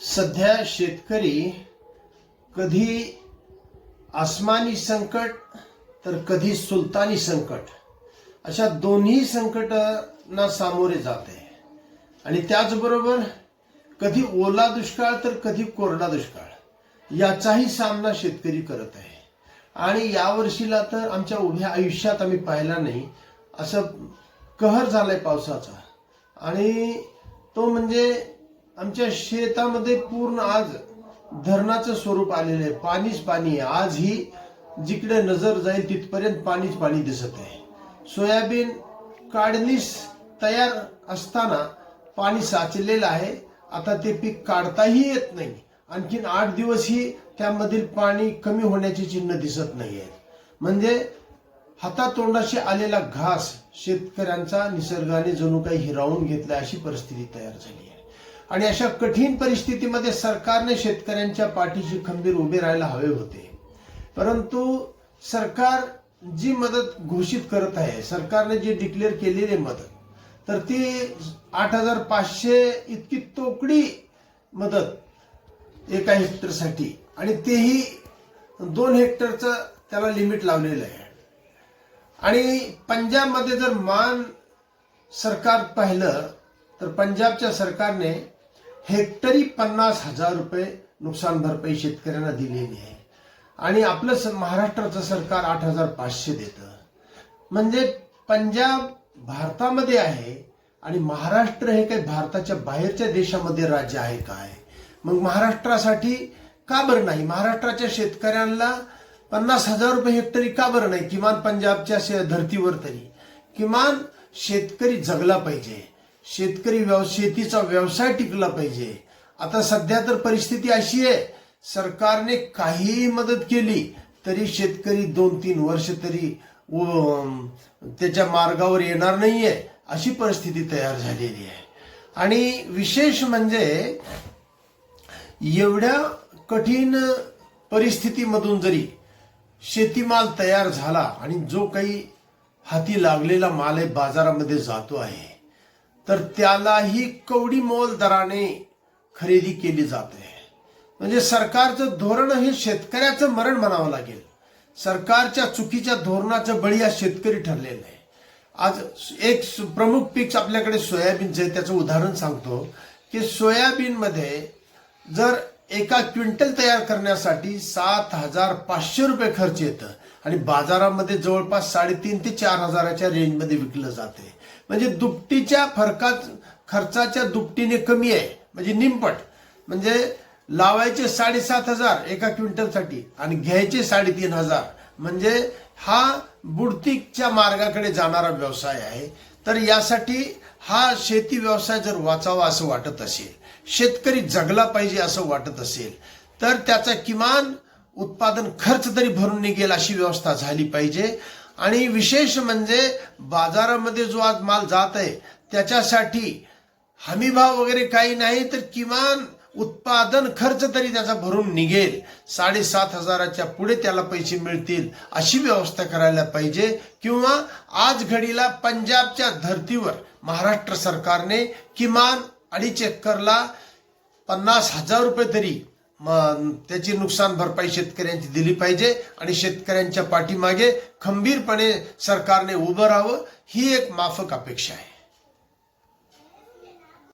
सध्या शेतकरी कधी आसमानी संकट तर कधी सुलतानी संकट. अशा दोन्ही संकटांना सामोरे जात आहे. आणि त्याचबरोबर कधी ओला दुष्काळ तर कधी कोरडा दुष्काळ याचाही सामना शेतकरी करत आहे. आणि यावर्षीला तर आमच्या उभ्या आयुष्यात आम्ही पाहिला नाही असं कहर झालाय पावसाचा. आणि तो म्हणजे आमच्या शेतामध्ये पूर्ण आज धरणाचं स्वरूप आलेलं आहे. पाणीच पाणी आहे. आज ही जिकडे नजर जाईल तिथपर्यंत पाणीच पाणी दिसत आहे. सोयाबीन काढणीस तयार असताना पाणी साचलेलं आहे. आता ते पीक काढताही येत नाही. आणखीन आठ दिवसही त्यामधील पाणी कमी होण्याची चिन्ह दिसत नाही आहेत. म्हणजे हातातोंडाशी आलेला घास शेतकऱ्यांचा निसर्गाने जणू काही हिरावून घेतला अशी परिस्थिती तयार झाली आहे. आणि अशा कठीण परिस्थितीमध्ये सरकारने शेतकऱ्यांच्या पाठीशी खंबीर उभे राहायला हवे होते. परंतु सरकार जी मदत घोषित करत आहे सरकारने जी डिक्लेअर केलेली मदत तर ती आठ हजार पाचशे इतकी तोकडी मदत एका हेक्टरसाठी आणि तेही दोन हेक्टरचं त्याला लिमिट लावलेलं आहे. आणि पंजाबमध्ये जर मान सरकार पाहिलं तर पंजाबच्या सरकारने हेक्टरी पन्नास हजार रुपये नुकसान भरपाई शेतकऱ्यांना दिलेली आहे. आणि आपलं स- महाराष्ट्राचं सरकार आठ हजार पाचशे देतं. म्हणजे पंजाब भारतामध्ये आहे आणि महाराष्ट्र हे काही भारताच्या बाहेरच्या देशामध्ये राज्य आहे काय मग महाराष्ट्रासाठी का बरं नाही? महाराष्ट्राच्या शेतकऱ्यांना पन्नास हजार रुपये हेक्टरी का बरं नाही? किमान पंजाबच्या धर्तीवर तरी. किमान शेतकरी जगला पाहिजे. शेतकरी व्यव शेतीचा व्यवसाय टिकला पाहिजे. आता सध्या तर परिस्थिती अशी आहे सरकारने काहीही मदत केली तरी शेतकरी दोन तीन वर्ष तरी त्याच्या मार्गावर येणार नाहीये अशी परिस्थिती तयार झालेली आहे. आणि विशेष म्हणजे एवढ्या कठीण परिस्थितीमधून जरी शेतीमाल तयार झाला आणि जो काही हाती लागलेला माल आहे बाजारामध्ये जातो आहे तर त्यालाही कवडी मोल दराने खरेदी केली जाते. म्हणजे सरकारचं धोरण हे शेतकऱ्याचं मरण म्हणावं लागेल. सरकारच्या चुकीच्या धोरणाचं बळी हा शेतकरी ठरलेला आहे. आज एक प्रमुख पीक आपल्याकडे सोयाबीनचं आहे त्याचं उदाहरण सांगतो की सोयाबीनमध्ये जर एका क्विंटल तयार करण्यासाठी सात हजार पाचशे रुपये खर्च येतं आणि बाजारामध्ये जवळपास साडेतीन ते चार हजाराच्या रेंजमध्ये विकलं जाते. म्हणजे दुपटीच्या फरकात खर्चाच्या दुपटीने कमी आहे. म्हणजे निमपट. म्हणजे लावायचे साडेसात हजार एका क्विंटलसाठी आणि घ्यायचे साडेतीन हजार. म्हणजे हा बुडतीच्या मार्गाकडे जाणारा व्यवसाय आहे. तर यासाठी हा शेती व्यवसाय जर वाचावा असं वाटत असेल शेतकरी जगला पाहिजे असं वाटत असेल तर त्याचा किमान उत्पादन खर्च तरी भरून निघेल अशी व्यवस्था झाली पाहिजे. आणि विशेष म्हणजे बाजारामध्ये जो आज माल जात आहे त्याच्यासाठी हमीभाव वगैरे काही नाही तर किमान उत्पादन खर्च तरी त्याचा भरून निघेल. साडेसात हजाराच्या पुढे त्याला पैसे मिळतील अशी व्यवस्था करायला पाहिजे. किंवा आज घडीला पंजाबच्या धर्तीवर महाराष्ट्र सरकारने किमान अडीच एकरला पन्नास हजार रुपये तरी मग त्याची नुकसान भरपाई शेतकऱ्यांची दिली पाहिजे आणि शेतकऱ्यांच्या पाठीमागे खंबीरपणे सरकारने उभं राहावं ही एक माफक अपेक्षा आहे.